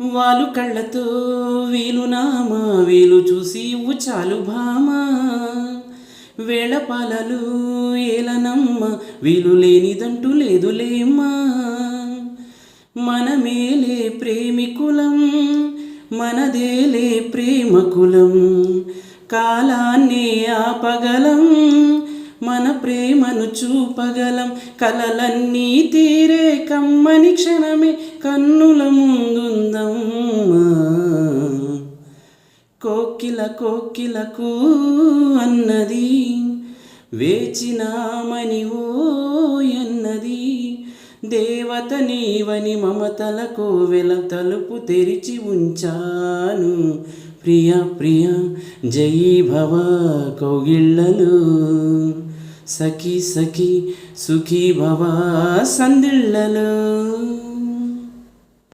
వాలు కళ్ళతో వీలు నామా వీలు చూసి చాలు భామా. వేళపాలలు ఏలనమ్మ వీలు లేనిదంటూ లేదులేమ్మా మనమేలే ప్రేమికులం మనదేలే ప్రేమకులం కాలాన్ని ఆపగలం మన ప్రేమను చూపగలం కలలన్నీ తీరే కమ్మని క్షణమే కన్నుల కోకిల కోకిలకు అన్నది వేచినామని ఓయన్నది దేవత నీవని మమతలకు కోవెల తలుపు తెరిచి ఉంచాను. ప్రియ ప్రియ జై భవ కౌగిళ్ళలు. సఖి సఖి సుఖీ భవ సందిళ్ళలు.